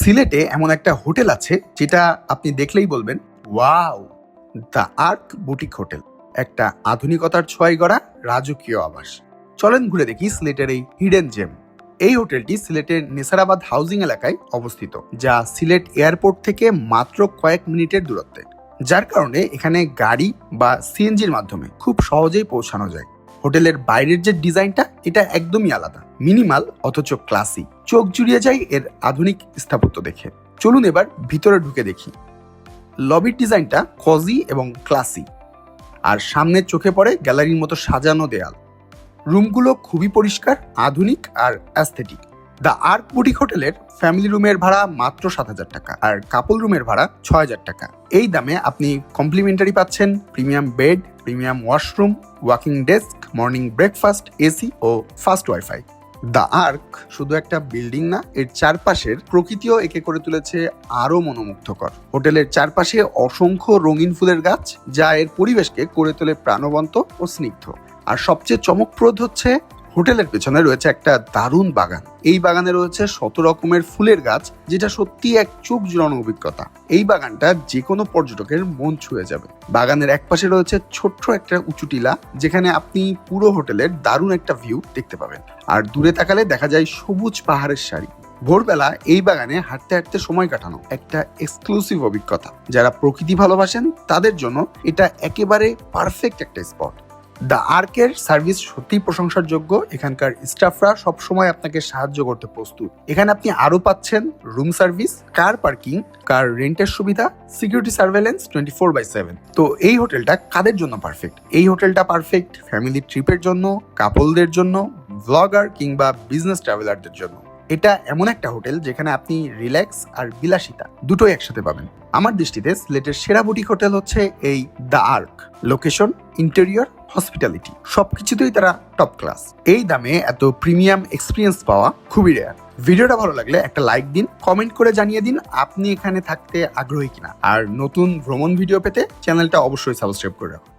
সিলেটে এমন একটা হোটেল আছে যেটা আপনি দেখলেই বলবেন, wow, the Arc boutique hotel. একটা আধুনিকতার ছোঁয়ায় গড়া রাজকীয় আবাস। চলেন ঘুরে দেখি সিলেটের এই হিডেন জেম। এই হোটেলটি সিলেটের নেসারাবাদ হাউজিং এলাকায় অবস্থিত, যা সিলেট এয়ারপোর্ট থেকে মাত্র কয়েক মিনিটের দূরত্বে। যার কারণে এখানে গাড়ি বা সিএনজির মাধ্যমে খুব সহজেই পৌঁছানো যায়। হোটেলের বাইরের যে ডিজাইনটা, এটা একদমই আলাদা। মিনিমাল, অথচ ক্লাসি। চোখ জুড়িয়ে যায় এর আধুনিক স্থাপত্য দেখে। চলুন এবার ভিতরে ঢুকে দেখি। লবির ডিজাইনটা কজি এবং ক্লাসি আর সামনে চোখে পড়ে গ্যালারির মতো সাজানো দেয়াল। রুমগুলো খুবই পরিষ্কার, আধুনিক আর অ্যাস্থেটিক দ্য আর্ক বুটিক হোটেলের ফ্যামিলি রুমের ভাড়া মাত্র সাত হাজার টাকা, আর কাপল রুমের ভাড়া ছয় হাজার টাকা। এই দামে আপনি কমপ্লিমেন্টারি পাচ্ছেন premium bed premium washroom walking desk morning breakfast AC O fast wifi the Arc শুধু একটা বিল্ডিং না, এর চারপাশের প্রকৃতিও একে করে তুলেছে আরও মনোমুগ্ধকর। হোটেলের চারপাশে অসংখ্য রঙিন ফুলের গাছ, যা এর পরিবেশকে করে তোলে প্রাণবন্ত ও স্নিগ্ধ। আর সবচেয়ে চমকপ্রদ হচ্ছে হোটেলের পেছনে রয়েছে একটা দারুণ বাগান। এই বাগানে রয়েছে শত রকমের ফুলের গাছ, যেটা সত্যি এক চোখ জুড়ানো অভিজ্ঞতা। এই বাগানটা যে কোনো পর্যটকের মন ছুঁয়ে যাবে। বাগানের একপাশে রয়েছে ছোট্ট একটা উঁচু টিলা, যেখানে আপনি পুরো হোটেলের দারুণ একটা ভিউ দেখতে পাবেন। আর দূরে তাকালে দেখা যায় সবুজ পাহাড়ের সারি। ভোরবেলা এই বাগানে হাঁটতে হাঁটতে সময় কাটানো একটা এক্সক্লুসিভ অভিজ্ঞতা। যারা প্রকৃতি ভালোবাসেন, তাদের জন্য এটা একেবারে পারফেক্ট একটা স্পট দ্য আর্কের সার্ভিস সত্যিই প্রশংসার যোগ্য এখানকার স্টাফরা সবসময় আপনাকে সাহায্য করতে প্রস্তুত। এখানে আপনি আরও পাচ্ছেন room service, car parking, car রেন্টের সুবিধা, security surveillance twenty four by seven. তো এই হোটেলটা কাদের জন্য পারফেক্ট? এই হোটেলটা পারফেক্ট ফ্যামিলি ট্রিপের জন্য, কাপলদের জন্য, ব্লগার কিংবা বিজনেস ট্রাভেলারদের জন্য। এটা এমন একটা হোটেল যেখানে আপনি রিল্যাক্স আর বিলাসিতা দুটোই একসাথে পাবেন। আমার দৃষ্টিতে সিলেটের সেরা বুটিক হোটেল হচ্ছে এই the Arc. Location, interior hospitality সবকিছুতেই তারা টপ ক্লাস এই দামে এত প্রিমিয়াম এক্সপিরিয়েন্স পাওয়া খুবই রেয়ার ভিডিওটা ভালো লাগলে একটা লাইক দিন কমেন্ট করে জানিয়ে দিন আপনি এখানে থাকতে আগ্রহী কিনা। আর নতুন ভ্রমণ ভিডিও পেতে চ্যানেলটা অবশ্যই সাবস্ক্রাইব করে রাখুন।